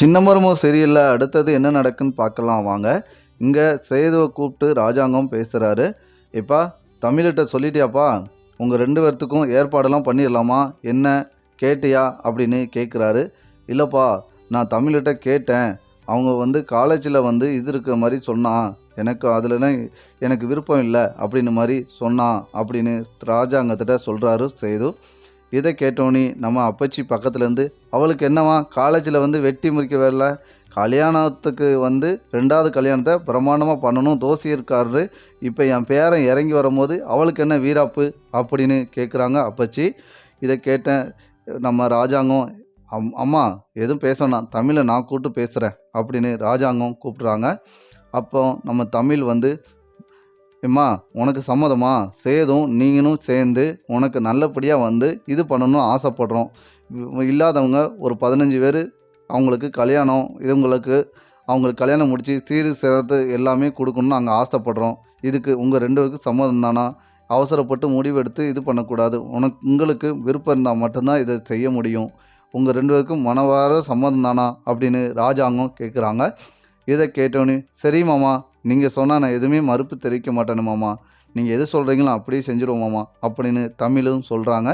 சின்னமரமும் சரியில்லை அடுத்தது என்ன நடக்குன்னு பார்க்கலாம் வாங்க. இங்கே சேதுவை கூப்பிட்டு ராஜாங்கம் பேசுகிறாரு இப்போ தமிழ்கிட்ட சொல்லிட்டியாப்பா? உங்கள் ரெண்டு பேர்த்துக்கும் ஏற்பாடெல்லாம் பண்ணிடலாமா? என்ன கேட்டியா? அப்படின்னு கேட்குறாரு இல்லைப்பா நான் தமிழ்கிட்ட கேட்டேன். அவங்க வந்து காலேஜில் வந்து இது இருக்கிற மாதிரி சொன்னான் எனக்கு அதுலலாம் எனக்கு விருப்பம் இல்லை அப்படின்னு மாதிரி சொன்னான் அப்படின்னு ராஜாங்கத்திட்ட சொல்கிறாரு சேது. இதை கேட்டோன்னே நம்ம அப்பச்சி பக்கத்துலேருந்து அவளுக்கு என்னவா காலேஜில் வந்து வெட்டி முறிக்க வேலை கல்யாணத்துக்கு வந்து ரெண்டாவது கல்யாணத்தை பிரமாண்டமாக பண்ணணும் தோசி இருக்காரு இப்போ என் பேரன் இறங்கி வரும்போது அவளுக்கு என்ன வீராப்பு அப்படின்னு கேட்குறாங்க அப்பச்சி. இதை கேட்டேன் நம்ம ராஜாங்கம் அம் அம்மா எதுவும் பேசணும் தமிழை நான் கூப்பிட்டு பேசுகிறேன் அப்படின்னு ராஜாங்கம் கூப்பிட்றாங்க. அப்போ நம்ம தமிழ் வந்து எம்மா உனக்கு சம்மதமா? சேதும் நீங்களும் சேர்ந்து உனக்கு நல்லபடியாக வந்து இது பண்ணணும்னு ஆசைப்படுறோம். இல்லாதவங்க ஒரு பதினஞ்சு பேர் அவங்களுக்கு கல்யாணம் இவங்களுக்கு அவங்களுக்கு கல்யாணம் முடித்து சீர் சிறத்து எல்லாமே கொடுக்கணும்னு நாங்கள் ஆசைப்படுறோம். இதுக்கு உங்கள் ரெண்டு பேருக்கும் சம்மதம் தானா? அவசரப்பட்டு முடிவெடுத்து இது பண்ணக்கூடாது. உனக்கு உங்களுக்கு விருப்பம் இருந்தால் மட்டும்தான் இதை செய்ய முடியும். உங்கள் ரெண்டு பேருக்கும் மனவார சம்மதம் தானா? அப்படின்னு ராஜாங்கம் கேட்குறாங்க இதை கேட்டோன்னே சரி மாமா நீங்கள் சொன்னால் நான் எதுவுமே மறுப்பு தெரிவிக்க மாட்டேன்னு மாமா. நீங்கள் எது சொல்கிறீங்களோ அப்படியே செஞ்சுருவோம் மாமா அப்படின்னு தமிழும் சொல்கிறாங்க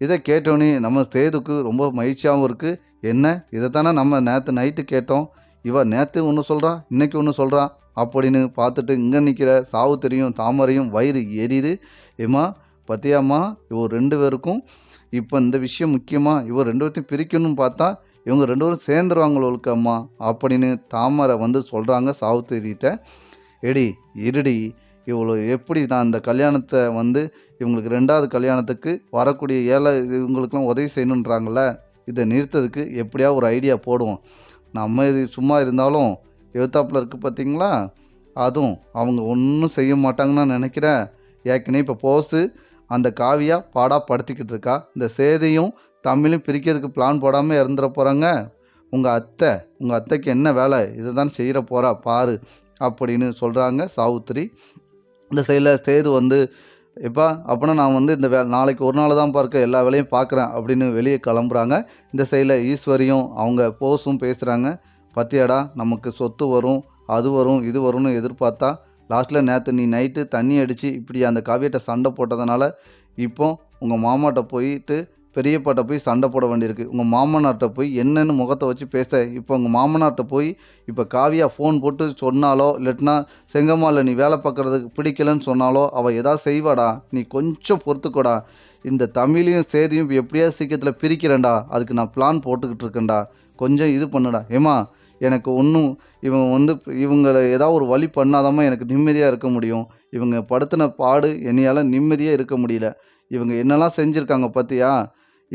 இதை கேட்டோன்னே நம்ம சேதுக்கு ரொம்ப மகிழ்ச்சியாகவும் இருக்குது என்ன? இதை தானே நம்ம நேற்று நைட்டு கேட்டோம். இவ நேற்று ஒன்று சொல்கிறா இன்றைக்கி ஒன்று சொல்கிறா அப்படின்னு பார்த்துட்டு இங்கே நிற்கிற சாவுத்திரியும் தாமரையும் வயிறு எரியுது. ஏமா பத்தியாம்மா இவர் ரெண்டு பேருக்கும் இப்போ இந்த விஷயம் முக்கியமாக இவர் ரெண்டு பேர்த்தையும் பிரிக்கணும்னு பார்த்தா இவங்க ரெண்டு பேரும் சேர்ந்துருவாங்களோளுக்கு அம்மா அப்படின்னு தாமரை வந்து சொல்கிறாங்க சாவுத்திரிகிட்ட. எடி இருடி இவ்வளோ எப்படி நான் இந்த கல்யாணத்தை வந்து இவங்களுக்கு ரெண்டாவது கல்யாணத்துக்கு வரக்கூடிய ஏழை இவங்களுக்கெல்லாம் உதவி செய்யணுன்றாங்கள இதை நிறுத்ததுக்கு எப்படியா ஒரு ஐடியா போடுவோம். நம்ம இது சும்மா இருந்தாலும் எழுத்தாப்பில் இருக்குது பார்த்தீங்களா அதுவும் அவங்க ஒன்றும் செய்ய மாட்டாங்கன்னு நான் நினைக்கிறேன். ஏற்கனவே இப்போ போஸு அந்த காவியா பாடா படுத்திக்கிட்டு இருக்கா. இந்த சேதையும் தமிழும் பிரிக்கிறதுக்கு பிளான் போடாமல் இறந்துட போகிறாங்க உங்கள் அத்தை உங்கள் அத்தைக்கு என்ன வேலை? இதை தான் செய்கிற போகிறா பாரு அப்படின்னு சொல்கிறாங்க சாவுத்திரி. இந்த சைடில் சேது வந்து எப்பா அப்படின்னா நான் வந்து இந்த வே நாளைக்கு ஒரு நாள் தான் பார்க்க எல்லா வேலையும் பார்க்குறேன் அப்படின்னு வெளியே கிளம்புறாங்க. இந்த சைடில் ஈஸ்வரியும் அவங்க போஸும் பேசுகிறாங்க பத்தியாடா நமக்கு சொத்து வரும் அது வரும் இது வரும்னு எதிர்பார்த்தா லாஸ்ட்டில் நேற்று நீ நைட்டு தண்ணி அடித்து இப்படி அந்த காவியத்தை சண்டை போட்டதுனால இப்போ உங்கள் மாமாட்ட போயிட்டு பெரியப்பாட்ட போய் சண்டை போட வேண்டியிருக்கு. உங்கள் மாமனார்ட்ட போய் என்னென்னு முகத்தை வச்சு பேச. இப்போ உங்கள் மாமனார்கிட்ட போய் இப்போ காவியா ஃபோன் போட்டு சொன்னாலோ இல்லட்டினா செங்கம்மாவில் நீ வேலை பார்க்குறதுக்கு பிடிக்கலன்னு சொன்னாலோ அவள் ஏதாவது செய்வாடா? நீ கொஞ்சம் பொறுத்துக்கோடா. இந்த தமிழையும் சேதியும் இப்போ எப்படியாவது சீக்கிரத்தில் பிரிக்கிறேன்டா. அதுக்கு நான் பிளான் போட்டுக்கிட்டு இருக்கேன்டா. கொஞ்சம் இது பண்ணுடா. ஏமா எனக்கு ஒன்றும் இவன் வந்து இவங்களை ஏதாவது ஒரு வழி பண்ணாதாம்மா எனக்கு நிம்மதியாக இருக்க முடியும். இவங்க படுத்தின பாடு என்னையால் நிம்மதியாக இருக்க முடியல. இவங்க என்னெல்லாம் செஞ்சுருக்காங்க பார்த்தியா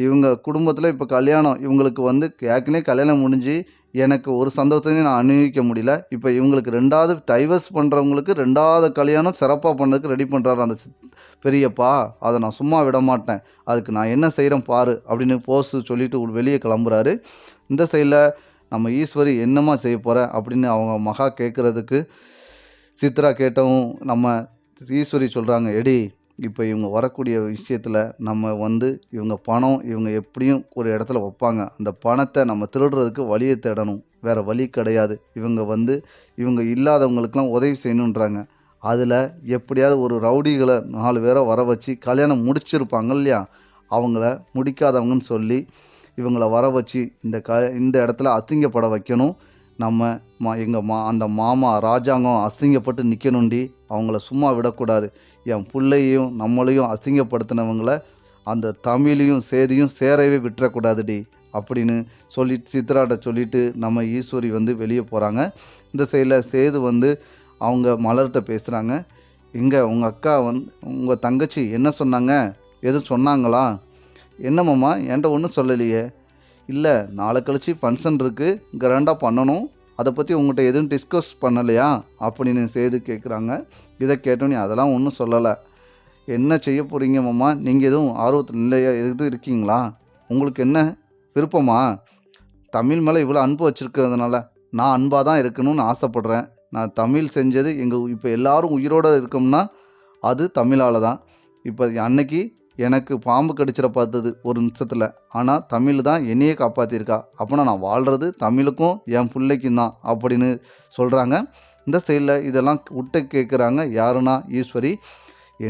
இவங்க குடும்பத்தில் இப்போ கல்யாணம் இவங்களுக்கு வந்து ஏற்கனவே கல்யாணம் முடிஞ்சு எனக்கு ஒரு சந்தோஷத்தையும் நான் அனுபவிக்க முடியல. இப்போ இவங்களுக்கு ரெண்டாவது டைவர்ஸ் பண்ணுறவங்களுக்கு ரெண்டாவது கல்யாணம் சிறப்பாக பண்ணதுக்கு ரெடி பண்ணுறாரு அந்த பெரியப்பா. அதை நான் சும்மா விட மாட்டேன். அதுக்கு நான் என்ன செய்கிறேன் பாரு அப்படின்னு போஸ்ட் சொல்லிட்டு வெளியே கிளம்புறாரு. இந்த சைடில் நம்ம ஈஸ்வரி என்னம்மா செய்ய போகிற அப்படின்னு அவங்க மகா கேட்குறதுக்கு சித்ரா கேட்டவும் நம்ம ஈஸ்வரி சொல்கிறாங்க எடி இப்போ இவங்க வரக்கூடிய விஷயத்தில் நம்ம வந்து இவங்க பணம் இவங்க எப்படியும் ஒரு இடத்துல வைப்பாங்க. அந்த பணத்தை நம்ம திருடுறதுக்கு வழியை தேடணும். வேறு வழி கிடையாது. இவங்க வந்து இவங்க இல்லாதவங்களுக்கெல்லாம் உதவி செய்யணுன்றாங்க. அதில் எப்படியாவது ஒரு ரவுடிகளை நாலு பேரை வர வச்சு கல்யாணம் முடிச்சிருப்பாங்க இல்லையா? அவங்கள முடிக்காதவங்கன்னு சொல்லி இவங்கள வர வச்சு இந்த க இந்த இடத்துல அசிங்கப்பட வைக்கணும். நம்ம மா எங்கள் மா அந்த மாமா ராஜாங்கம் அசிங்கப்பட்டு நிற்கணுண்டி அவங்கள சும்மா விடக்கூடாது. என் பிள்ளையும் நம்மளையும் அசிங்கப்படுத்தினவங்கள அந்த தமிழையும் சேதியும் சேரவே விட்டுறக்கூடாதுடி அப்படின்னு சொல்லி சித்ராட்ட சொல்லிட்டு நம்ம ஈஸ்வரி வந்து வெளியே போகிறாங்க இந்த சைடில் சேது வந்து அவங்க மலர்கிட்ட பேசுகிறாங்க இங்கே உங்கள் அக்கா வந்து உங்கள் தங்கச்சி என்ன சொன்னாங்க? எதுவும் சொன்னாங்களா? என்னம்மாம்மா என்கிட்ட ஒன்றும் சொல்லலையே. இல்லை நாளை கழிச்சு ஃபங்க்ஷன் இருக்குது கிராண்டாக பண்ணணும். அதை பற்றி உங்கள்கிட்ட எதுவும் டிஸ்கஸ் பண்ணலையா? அப்படின்னு சேது கேட்குறாங்க. இதை கேட்டோன்னே அதெல்லாம் ஒன்றும் சொல்லலை. என்ன செய்ய போகிறீங்க மாமா? நீங்கள் எதுவும் ஆர்வத்தில் இல்லையா எதுவும் இருக்கீங்களா? உங்களுக்கு என்ன விருப்பமா? தமிழ் மேலே இவ்வளோ அன்பு வச்சுருக்கிறதுனால நான் அன்பாக தான் இருக்கணும்னு ஆசைப்பட்றேன். நான் தமிழ் செஞ்சது எங்கள் இப்போ எல்லாரும் உயிரோடு இருக்கோம்னா அது தமிழால் தான். இப்போ அன்னைக்கு எனக்கு பாம்பு கடிச்சிட பார்த்தது ஒரு நிமிஷத்தில். ஆனால் தமிழ் தான் என்னையே காப்பாற்றிருக்கா அப்போனா நான் வாழ்கிறது தமிழுக்கும் என் பிள்ளைக்கும் தான் அப்படின்னு சொல்கிறாங்க இந்த சைடில் இதெல்லாம் விட்டு கேட்குறாங்க யாருன்னா ஈஸ்வரி.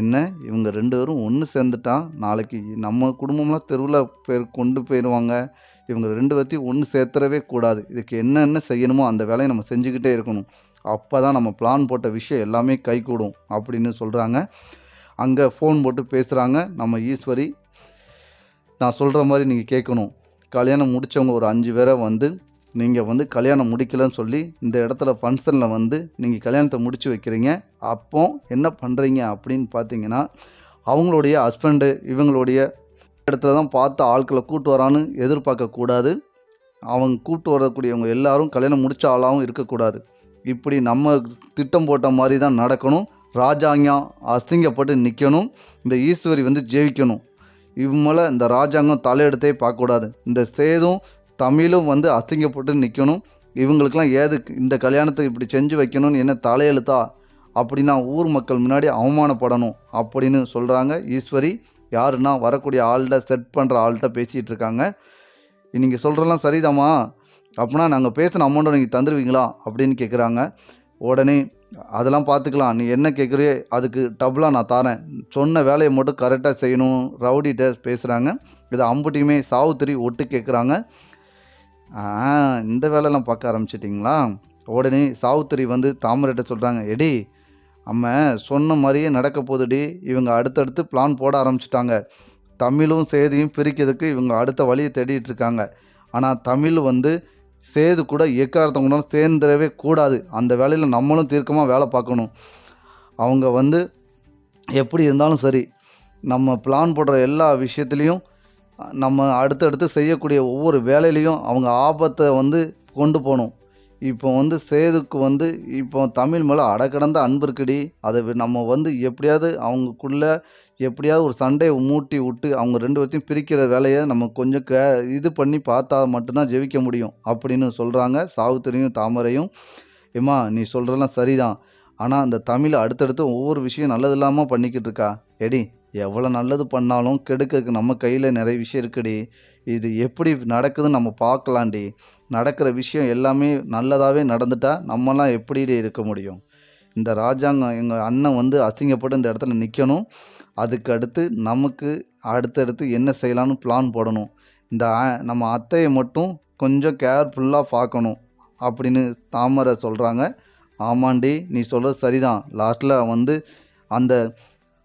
என்ன? இவங்க ரெண்டு பேரும் ஒன்று சேர்ந்துட்டா நாளைக்கு நம்ம குடும்பம்லாம் தெருவில் பேர் கொண்டு போயிடுவாங்க இவங்க ரெண்டு பேர்த்தையும் ஒன்று சேர்த்துறவே கூடாது. இதுக்கு என்னென்ன செய்யணுமோ அந்த வேலையை நம்ம செஞ்சுக்கிட்டே இருக்கணும். அப்போ தான் நம்ம பிளான் போட்ட விஷயம் எல்லாமே கைகூடும் அப்படின்னு சொல்கிறாங்க அங்கே ஃபோன் போட்டு பேசுகிறாங்க நம்ம ஈஸ்வரி நான் சொல்கிற மாதிரி நீங்கள் கேட்கணும். கல்யாணம் முடித்தவங்க ஒரு அஞ்சு பேரை வந்து நீங்கள் வந்து கல்யாணம் முடிக்கலன்னு சொல்லி இந்த இடத்துல ஃபங்க்ஷனில் வந்து நீங்கள் கல்யாணத்தை முடித்து வைக்கிறீங்க. அப்போ என்ன பண்ணுறீங்க அப்படின்னு பார்த்தீங்கன்னா அவங்களுடைய ஹஸ்பண்டு இவங்களுடைய இடத்துல தான் பார்த்து ஆட்களை கூட்டு வரான்னு எதிர்பார்க்கக்கூடாது அவங்க கூட்டு வரக்கூடியவங்க எல்லாரும் கல்யாணம் முடித்த ஆளாகவும் இருக்கக்கூடாது. இப்படி நம்ம திட்டம் போட்ட மாதிரி தான் நடக்கணும். ராஜாங்கம் அசிங்கப்பட்டு நிற்கணும் இந்த ஈஸ்வரி வந்து ஜெயிக்கணும். இவங்கள இந்த ராஜாங்கம் தலையெடுத்தே பார்க்கக்கூடாது. இந்த சேதும் தமிழும் வந்து அசிங்கப்பட்டு நிற்கணும் இவங்களுக்கெல்லாம் ஏதுக்கு இந்த கல்யாணத்தை இப்படி செஞ்சு வைக்கணும்னு என்ன தலையெழுத்தா? அப்படின்னா ஊர் மக்கள் முன்னாடி அவமானப்படணும் அப்படின்னு சொல்கிறாங்க ஈஸ்வரி யாருன்னா வரக்கூடிய ஆள்கிட்ட செட் பண்ணுற ஆள்கிட்ட பேசிகிட்டு இருக்காங்க. நீங்கள் சொல்கிறலாம் சரிதாம்மா. அப்படின்னா நாங்கள் பேசின அமௌண்ட்டை நீங்கள் தந்துடுவீங்களா அப்படின்னு கேட்குறாங்க உடனே அதெல்லாம் பார்த்துக்கலாம். நீ என்ன கேட்குறியோ அதுக்கு டபுளாக நான் தரேன். சொன்ன வேலையை மட்டும் கரெக்டாக செய்யணும். ரவுடிகிட்ட பேசுகிறாங்க இதை அம்புட்டியுமே சாவுத்திரி ஒட்டு கேட்குறாங்க. இந்த வேலையெல்லாம் பார்க்க ஆரம்பிச்சிட்டிங்களா? உடனே சாவுத்திரி வந்து தாமரைகிட்ட சொல்கிறாங்க எடி அம்ம சொன்ன மாதிரியே நடக்க போதுடி இவங்க அடுத்தடுத்து பிளான் போட ஆரம்பிச்சிட்டாங்க. தமிழும் சேதியும் பிரிக்கிறதுக்கு இவங்க அடுத்த வழியை தேடிட்டு இருக்காங்க. ஆனால் தமிழ் வந்து சேது கூட எக்காரத்தவங்க கூட சேர்ந்துடவே கூடாது. அந்த வேலையில் நம்மளும் தீர்க்கமாக வேலை பார்க்கணும். அவங்க வந்து எப்படி இருந்தாலும் சரி நம்ம பிளான் போடுற எல்லா விஷயத்துலேயும் நம்ம அடுத்தடுத்து செய்யக்கூடிய ஒவ்வொரு வேலையிலையும் அவங்க ஆபத்தை வந்து கொண்டு போகணும். இப்போ வந்து சேதுக்கு வந்து இப்போ தமிழ் மேலே அடக்கடந்த அன்பு இருக்குடி. அதை நம்ம வந்து எப்படியாவது அவங்களுக்குள்ள எப்படியாவது ஒரு சண்டையை மூட்டி விட்டு அவங்க ரெண்டு பேர்த்தையும் பிரிக்கிற வேலையை நம்ம கொஞ்சம் கே இது பண்ணி பார்த்தா மட்டும்தான் ஜெயிக்க முடியும் அப்படின்னு சொல்கிறாங்க சாவுத்திரியும் தாமரையும். ஏம்மா நீ சொல்கிறலாம் சரிதான். ஆனால் அந்த தமிழ் அடுத்தடுத்து ஒவ்வொரு விஷயம் நல்லது இல்லாமல் பண்ணிக்கிட்டு இருக்கா. எடி எவ்வளோ நல்லது பண்ணாலும் கெடுக்கிறதுக்கு நம்ம கையில் நிறைய விஷயம் இருக்குடி. இது எப்படி நடக்குதுன்னு நம்ம பார்க்கலாண்டி நடக்கிற விஷயம் எல்லாமே நல்லதாகவே நடந்துட்டால் நம்மலாம் எப்படி இருக்க முடியும்? இந்த ராஜாங்கம் எங்கள் அண்ணன் வந்து அசிங்கப்பட்டு இந்த இடத்துல நிற்கணும் அதுக்கு அடுத்து நமக்கு அடுத்தடுத்து என்ன செய்யலாம்னு பிளான் போடணும். இந்த நம்ம அத்தையை மட்டும் கொஞ்சம் கேர்ஃபுல்லாக பார்க்கணும் அப்படின்னு தாமரை சொல்கிறாங்க ஆமாண்டி நீ சொல்கிறது சரிதான். லாஸ்ட்டில் வந்து அந்த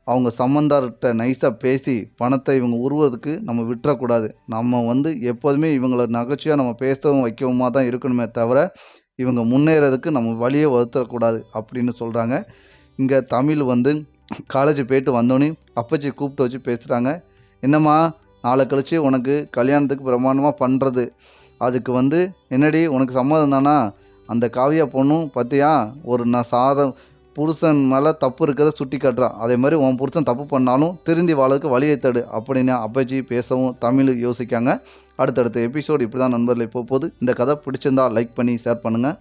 அவங்க சம்மந்தார்கிட்ட நைஸாக பேசி பணத்தை இவங்க உருவதுக்கு நம்ம விட்டுறக்கூடாது. நம்ம வந்து எப்போதுமே இவங்கள நகைச்சுவையாக நம்ம பேசவும் வைக்கவுமா தான் இருக்கணுமே தவிர இவங்க முன்னேறதுக்கு நம்ம வழியை வகுத்தரக்கூடாது அப்படின்னு சொல்கிறாங்க இங்கே தமிழ் வந்து காலேஜ் போயிட்டு வந்தோடனே அப்பச்சி கூப்பிட்டு வச்சு பேசுகிறாங்க என்னம்மா நாளை கழிச்சு உனக்கு கல்யாணத்துக்கு பிரமாண்டமாக பண்ணுறது அதுக்கு வந்து என்னடி உனக்கு சம்மதம் தானா? அந்த காவியா பொண்ணும் பார்த்தியா ஒரு நான் சாதம் புருஷன் மேலே தப்பு இருக்கிறத சுட்டி காட்டுறான். அதே மாதிரி உன் புருஷன் தப்பு பண்ணாலும் திருந்தி வாழறதுக்கு வழியை தடு அப்படின்னு அப்பாஜி பேசவும் தமிழ் யோசிக்காங்க. அடுத்தடுத்த எபிசோடு இப்படி தான் நண்பர்களை போகுது. இந்த கதை பிடிச்சிருந்தா லைக் பண்ணி ஷேர் பண்ணுங்கள்